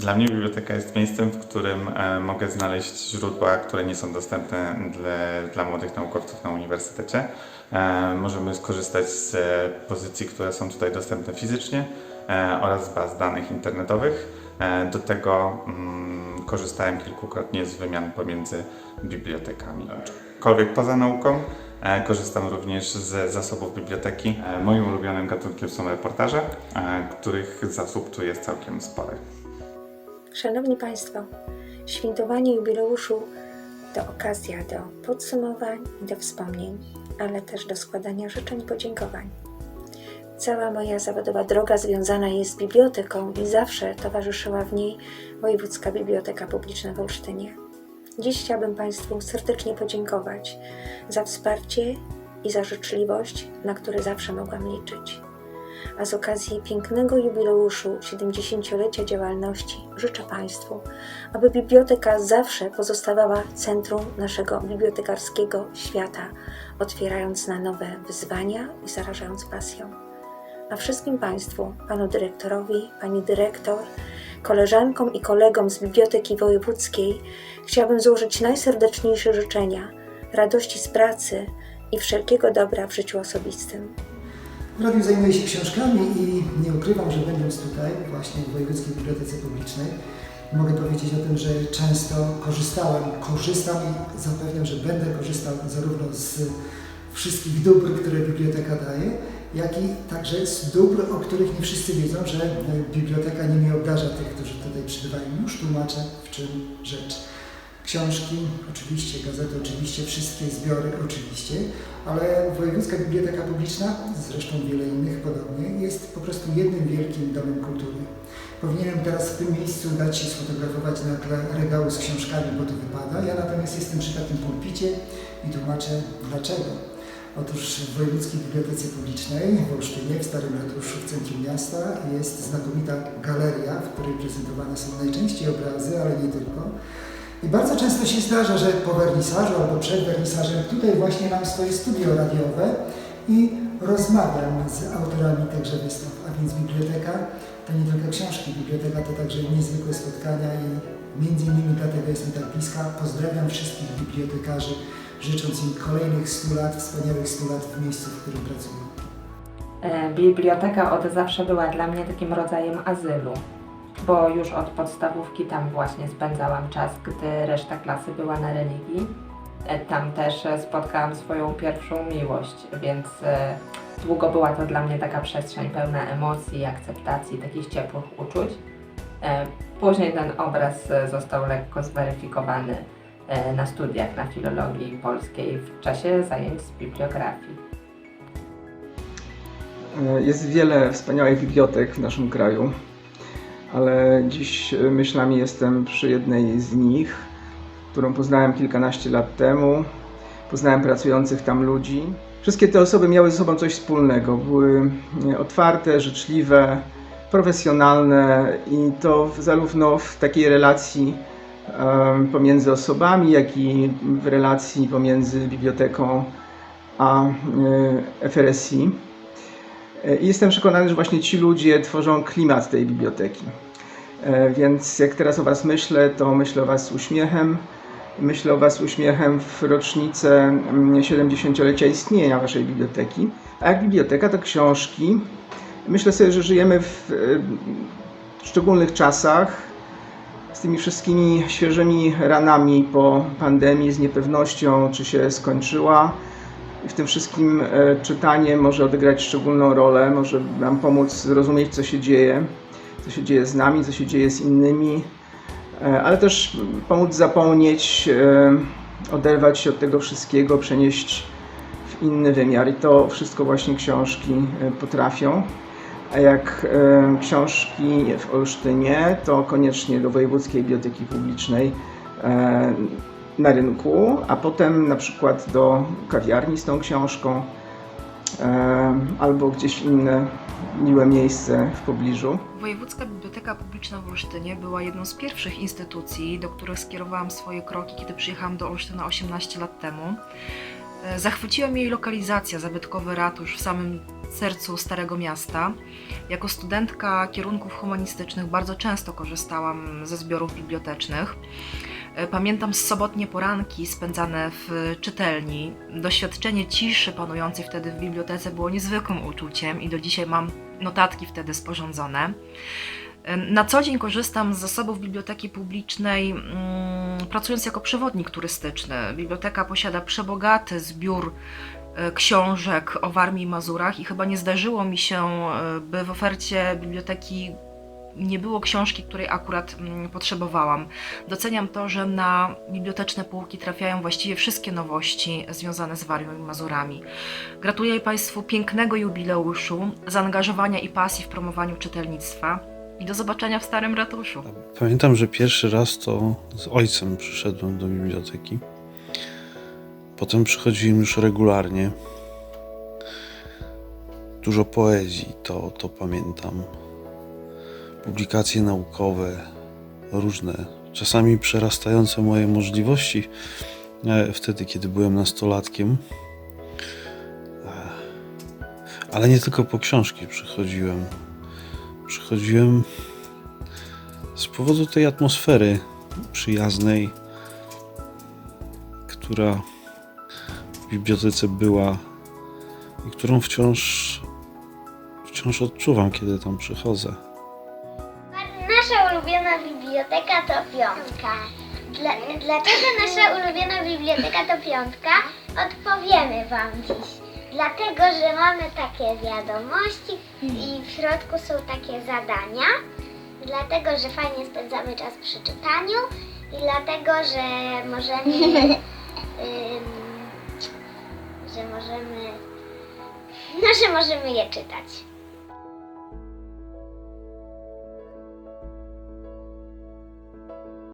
Dla mnie biblioteka jest miejscem, w którym e, mogę znaleźć źródła, które nie są dostępne dla, dla młodych naukowców na uniwersytecie. E, możemy skorzystać z e, pozycji, które są tutaj dostępne fizycznie oraz z baz danych internetowych. Do tego mm, korzystałem kilkukrotnie z wymian pomiędzy bibliotekami. Aczkolwiek poza nauką korzystam również z zasobów biblioteki. Moim ulubionym gatunkiem są reportaże, których zasób tu jest całkiem spory. Szanowni Państwo, świętowanie jubileuszu to okazja do podsumowań i do wspomnień, ale też do składania życzeń i podziękowań. Cała moja zawodowa droga związana jest z biblioteką i zawsze towarzyszyła w niej Wojewódzka Biblioteka Publiczna w Olsztynie. Dziś chciałabym Państwu serdecznie podziękować za wsparcie i za życzliwość, na które zawsze mogłam liczyć. A z okazji pięknego jubileuszu 70-lecia działalności życzę Państwu, aby biblioteka zawsze pozostawała centrum naszego bibliotekarskiego świata, otwierając na nowe wyzwania i zarażając pasją. A wszystkim Państwu, Panu Dyrektorowi, Pani Dyrektor, koleżankom i kolegom z Biblioteki Wojewódzkiej chciałabym złożyć najserdeczniejsze życzenia, radości z pracy i wszelkiego dobra w życiu osobistym. W radiu zajmuję się książkami i nie ukrywam, że będąc tutaj, właśnie w Wojewódzkiej Bibliotece Publicznej, mogę powiedzieć o tym, że często korzystałem, korzystam i zapewniam, że będę korzystał zarówno z wszystkich dóbr, które biblioteka daje, jak i także z dóbr, o których nie wszyscy wiedzą, że biblioteka nimi obdarza tych, którzy tutaj przybywają. Już tłumaczę, w czym rzecz. Książki, oczywiście, gazety, oczywiście, wszystkie zbiory, oczywiście, ale Wojewódzka Biblioteka Publiczna, zresztą wiele innych podobnie, jest po prostu jednym wielkim domem kultury. Powinienem teraz w tym miejscu dać się sfotografować na tle regału z książkami, bo to wypada. Ja natomiast jestem przy takim pulpicie i tłumaczę dlaczego. Otóż w Wojewódzkiej Bibliotece Publicznej w Olsztynie, w Starym Ratuszu, w centrum miasta, jest znakomita galeria, w której prezentowane są najczęściej obrazy, ale nie tylko. I bardzo często się zdarza, że po wernisażu albo przed wernisażem tutaj właśnie mam swoje studio radiowe i rozmawiam z autorami tychże wystaw. A więc biblioteka to nie tylko książki, biblioteka to także niezwykłe spotkania i między innymi dlatego jest mi tak bliska. Pozdrawiam wszystkich bibliotekarzy, życząc im kolejnych 100 lat, wspaniałych 100 lat w miejscu, w którym pracują. E, Biblioteka od zawsze była dla mnie takim rodzajem azylu, bo już od podstawówki tam właśnie spędzałam czas, gdy reszta klasy była na religii. E, Tam też e, spotkałam swoją pierwszą miłość, więc e, długo była to dla mnie taka przestrzeń pełna emocji, akceptacji, takich ciepłych uczuć. Później ten obraz został lekko zweryfikowany na studiach na filologii polskiej w czasie zajęć z bibliografii. Jest wiele wspaniałych bibliotek w naszym kraju, ale dziś e, myślami jestem przy jednej z nich, którą poznałem kilkanaście lat temu. Poznałem pracujących tam ludzi. Wszystkie te osoby miały ze sobą coś wspólnego. Były e, otwarte, życzliwe, profesjonalne i to zarówno w takiej relacji pomiędzy osobami, jak i w relacji pomiędzy biblioteką a e, FRSI. E, I jestem przekonany, że właśnie ci ludzie tworzą klimat tej biblioteki. E, Więc jak teraz o Was myślę, to myślę o Was z uśmiechem. Myślę o Was uśmiechem w rocznicę mm, 70-lecia istnienia Waszej biblioteki. A jak biblioteka, to książki. Myślę sobie, że żyjemy w e, szczególnych czasach z tymi wszystkimi świeżymi ranami po pandemii, z niepewnością, czy się skończyła. W tym wszystkim e, czytanie może odegrać szczególną rolę, może nam pomóc zrozumieć, co się dzieje, co się dzieje z nami, co się dzieje z innymi, e, ale też pomóc zapomnieć, e, oderwać się od tego wszystkiego, przenieść w inny wymiar. I to wszystko właśnie książki potrafią. A jak książki w Olsztynie, to koniecznie do Wojewódzkiej Biblioteki Publicznej na rynku, a potem na przykład do kawiarni z tą książką albo gdzieś inne miłe miejsce w pobliżu. Wojewódzka Biblioteka Publiczna w Olsztynie była jedną z pierwszych instytucji, do których skierowałam swoje kroki, kiedy przyjechałam do Olsztyna 18 lat temu. E, Zachwyciła mnie jej lokalizacja, zabytkowy ratusz w samym sercu Starego Miasta. Jako studentka kierunków humanistycznych bardzo często korzystałam ze zbiorów bibliotecznych. E, Pamiętam sobotnie poranki spędzane w czytelni. Doświadczenie ciszy panującej wtedy w bibliotece było niezwykłym uczuciem i do dzisiaj mam notatki wtedy sporządzone. E, Na co dzień korzystam z zasobów biblioteki publicznej, mm, pracując jako przewodnik turystyczny. Biblioteka posiada przebogaty zbiór e, książek o Warmii i Mazurach i chyba nie zdarzyło mi się, by w ofercie biblioteki nie było książki, której akurat mm, potrzebowałam. Doceniam to, że na biblioteczne półki trafiają właściwie wszystkie nowości związane z Warmią i Mazurami. Gratuluję Państwu pięknego jubileuszu, zaangażowania i pasji w promowaniu czytelnictwa i do zobaczenia w Starym Ratuszu. Pamiętam, że pierwszy raz to z ojcem przyszedłem do biblioteki. Potem przychodziłem już regularnie. Dużo poezji, to, to pamiętam. Publikacje naukowe, różne, czasami przerastające moje możliwości. e, Wtedy, kiedy byłem nastolatkiem. E, Ale nie tylko po książki przychodziłem. Przychodziłem z powodu tej atmosfery przyjaznej, która w bibliotece była i którą wciąż, wciąż odczuwam, kiedy tam przychodzę. Ulubiona biblioteka to piątka. Dla, dlaczego nasza ulubiona biblioteka to piątka? Odpowiemy Wam dziś. Dlatego, że mamy takie wiadomości i w środku są takie zadania. Dlatego, że fajnie spędzamy czas przy czytaniu i dlatego, że możemy. ym, że możemy. No, że możemy je czytać.